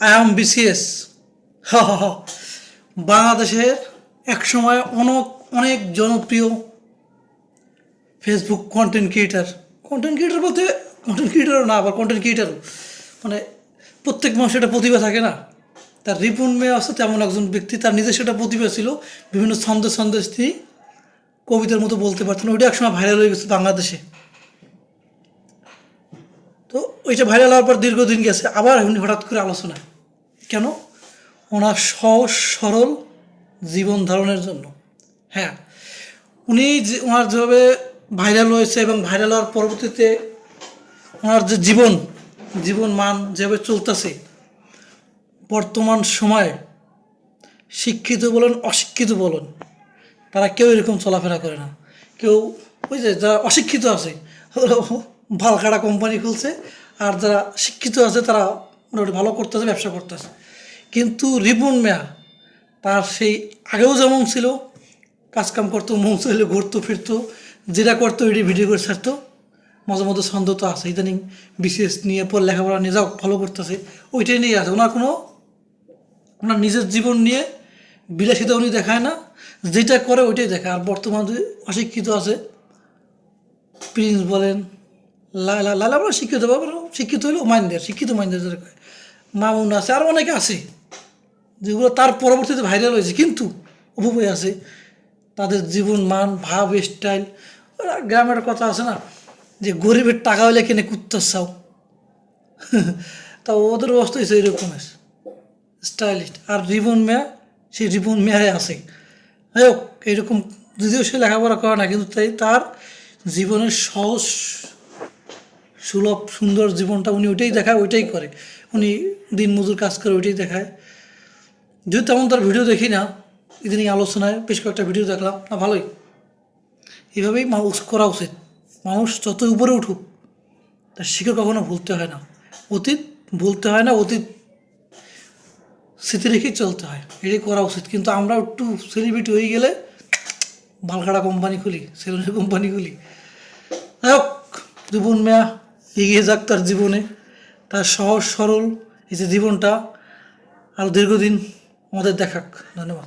I am BCS বাংলাদেশের একসময় অনেক অনেক জনপ্রিয় Facebook content creator content creator বলতে কন্টেন্ট ক্রিয়েটারও না, আবার কন্টেন্ট ক্রিয়েটারও মানে প্রত্যেক মানুষের একটা প্রতিভা থাকে না। তার রিপুন মেয়ে আছে, তেমন একজন ব্যক্তি, তার নিজস্ব একটা প্রতিভা ছিল। বিভিন্ন ছন্দ সন্দেশ তিনি কবিতার মতো বলতে পারতেন। ওইটা একসময় ভাইরাল হয়ে গেছে বাংলাদেশে। তো ওইটা ভাইরাল হওয়ার পর দীর্ঘদিন গেছে, আবার উনি হঠাৎ করে আলোচনায়। কেন? ওনার সহজ সরল জীবন ধারণের জন্য। হ্যাঁ উনি যে ওনার যেভাবে ভাইরাল হয়েছে এবং ভাইরাল হওয়ার পরবর্তীতে ওনার যে জীবন জীবন মান যেভাবে চলতেছে, বর্তমান সময়ে শিক্ষিত বলেন, অশিক্ষিত বলেন, তারা কেউ এরকম চলাফেরা করে না। কেউ ওই যে যারা অশিক্ষিত আছে ভালকাটা কোম্পানি খুলছে, আর যারা শিক্ষিত আছে তারা মোটামুটি ভালো করতেছে, ব্যবসা করতেছে। কিন্তু রিপন মেয়া, তার সেই আগেও যেমন ছিল, কাজকাম করতো, মন চাইলে ঘুরতো, ফিরতো, যেটা করতো ওইটি ভিডিও করে ছাড়তো। মাঝে মধ্যে ছন্দ তো আছে, ইদানিং বিশেষ নিয়ে পর লেখাপড়া নিয়ে যাও, ভালো করতেছে। ওইটাই নিয়ে আছে। ওনার কোনো, ওনার নিজের জীবন নিয়ে বিলাসিতা উনি দেখায় না। যেটা করে ওইটাই দেখায়। আর বর্তমানে অশিক্ষিত আছে, প্রিন্স বলেন লালা বলে শিক্ষিত বাবা শিক্ষিত হলেও মাইন্ডের শিক্ষিত মাইন্ডের যারা কয়। মা মামুন আছে, আর অনেকে আছে, যেগুলো তার পরবর্তীতে ভাইরাল হয়েছে, কিন্তু অপূপয় আছে। তাদের জীবন, মান, ভাব স্টাইল গ্রামের কথা আছে না, যে গরিবের টাকা হলে কিনে কুত্তার চাও। তা ওদের অবস্থা হয়েছে এরকমের স্টাইলিস্ট আর রিবন মেয়া, সেই রিবন মেয়ারে আছে। যাই হোক, এইরকম যদিও সে লেখাপড়া করে না, কিন্তু তাই তার জীবনের সহজ সুলভ, সুন্দর জীবনটা উনি ওইটাই দেখায়, ওইটাই করে। উনি দিন মজুর কাজ করে, ওইটাই দেখায়। যদি তেমন তার ভিডিও দেখি না, ইদানিং আলোচনায় বেশ কয়েকটা ভিডিও দেখলাম। না, ভালোই। এভাবেই মানুষ করা উচিত। মানুষ যতই উপরে উঠুক, তার শিখে কখনো ভুলতে হয় না। অতীত ভুলতে হয় না, অতীত স্মৃতি রেখেই চলতে হয়। এটাই করা উচিত। কিন্তু আমরা একটু সেলিব্রিটি হয়ে গেলে বালকাটা কোম্পানি খুলি, সেলুনের কোম্পানি খুলি। যাই হোক জীবন মেয়া এগিয়ে যাক তার জীবনে। তার সহজ, সরল এই যে জীবনটা আরও দীর্ঘদিন আমাদের দেখাক। ধন্যবাদ।